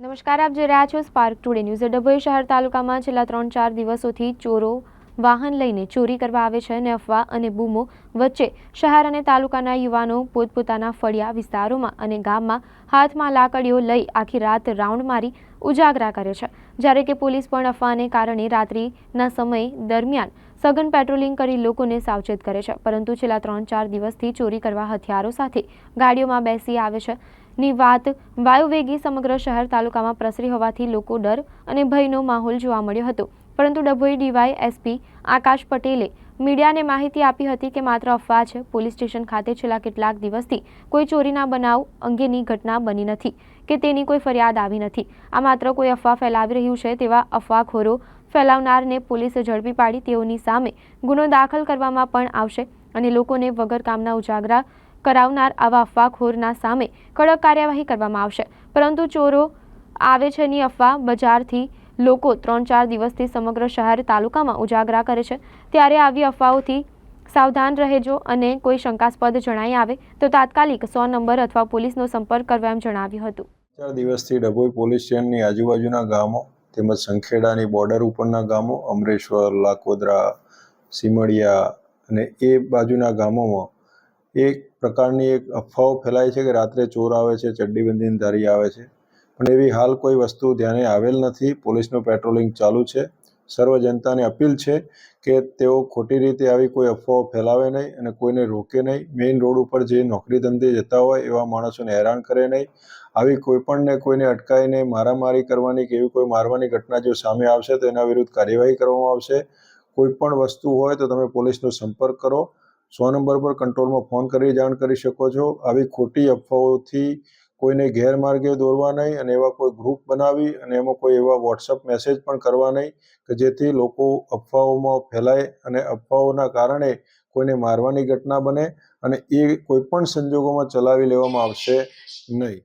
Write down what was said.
નમસ્કાર, આપ જોઈ રહ્યા છો સ્પાર્ક ટુડે ન્યૂઝ ડભોઈ શહેર તાલુકામાં છેલ્લા ત્રણ ચાર દિવસોથી ચોરો વાહન લઈને ચોરી કરવા આવે છે અને અફવા અને બૂમો વચ્ચે શહેર અને તાલુકાના યુવાનો પોતપોતાના ફળિયા વિસ્તારોમાં અને ગામમાં હાથમાં લાકડીઓ લઈ આખી રાત રાઉન્ડ મારી ઉજાગરા કરે છે. જ્યારે કે પોલીસ પણ અફવાને કારણે રાત્રિના સમય દરમિયાન સઘન પેટ્રોલિંગ કરી લોકોને સાવચેત કરે છે. પરંતુ છેલ્લા ત્રણ ચાર દિવસથી ચોરી કરવા હથિયારો સાથે ગાડીઓમાં બેસી આવે છે. ની વાત વાયુવેગી સમગ્ર શહેર તાલુકામાં પ્રસરી હોવાથી લોકો ડર અને ભયનો માહોલ જોવા મળ્યો હતો. પરંતુ ડભોઈ ડીવાય એસપી આકાશ પટેલે મીડિયાને માહિતી આપી હતી કે માત્ર અફવા છે પોલીસ સ્ટેશન ખાતે છેલ્લા કેટલાક દિવસથી કોઈ ચોરીના બનાવ અંગેની ઘટના બની નથી કે તેની કોઈ ફરિયાદ આવી નથી. આ માત્ર કોઈ અફવા ફેલાવી રહ્યું છે તેવા અફવાખોરો ફેલાવનારને પોલીસે ઝડપી પાડી તેઓની સામે ગુનો દાખલ કરવામાં પણ આવશે અને લોકોને વગર કામના ઉજાગરા કરાવનાર આવા અફવાખોરના સામે કડક કાર્યવાહી કરવામાં આવશે. પરંતુ ચોરો આવે છે ની અફવા બજારથી લોકો ત્રણ ચાર દિવસથી સમગ્ર શહેર તાલુકામાં ઉજાગરા કરે છે. ત્યારે આવી અફવાઓથી સાવધાન રહેજો અને કોઈ શંકાસ્પદ જણાઈ આવે તો તાત્કાલિક સો નંબર અથવા પોલીસનો સંપર્ક કરવા એમ જણાવ્યું હતું. ચાર દિવસથી ડભોઈ પોલીસ સ્ટેશનની આજુબાજુના ગામો તેમજ સંખેડાની બોર્ડર ઉપરના ગામો અમરેશ્વર લાકોદરા સીમડિયા અને એ બાજુના ગામોમાં એક પ્રકારની એક અફવાઓ ફેલાય છે કે રાત્રે ચોર આવે છે, ચડ્ડી બંધીને ધારી આવે છે. પણ એવી હાલ કોઈ વસ્તુ ધ્યાને આવેલ નથી. પોલીસનું પેટ્રોલિંગ ચાલુ છે. સર્વ જનતાને અપીલ છે કે તેઓ ખોટી રીતે આવી કોઈ અફવાઓ ફેલાવે નહીં અને કોઈને રોકે નહીં. મેઇન રોડ ઉપર જે નોકરી ધંધે જતા હોય એવા માણસોને હેરાન કરે નહીં. આવી કોઈપણને કોઈને અટકાઈને મારામારી કરવાની કે એવી કોઈ મારવાની ઘટના જો સામે આવશે તો એના વિરુદ્ધ કાર્યવાહી કરવામાં આવશે. કોઈ પણ વસ્તુ હોય તો તમે પોલીસનો સંપર્ક કરો. સો નંબર પર કંટ્રોલમાં ફોન કરી જાણ કરી શકો છો. આવી ખોટી અફવાઓથી કોઈને ગેરમાર્ગે દોરવા નહીં અને એવા કોઈ ગ્રુપ બનાવી અને એમાં કોઈ એવા વોટ્સઅપ મેસેજ પણ કરવા નહીં કે જેથી લોકો અફવાઓમાં ફેલાય અને અફવાઓના કારણે કોઈને મારવાની ઘટના બને અને એ કોઈ પણ સંજોગોમાં ચલાવી લેવામાં આવશે નહીં.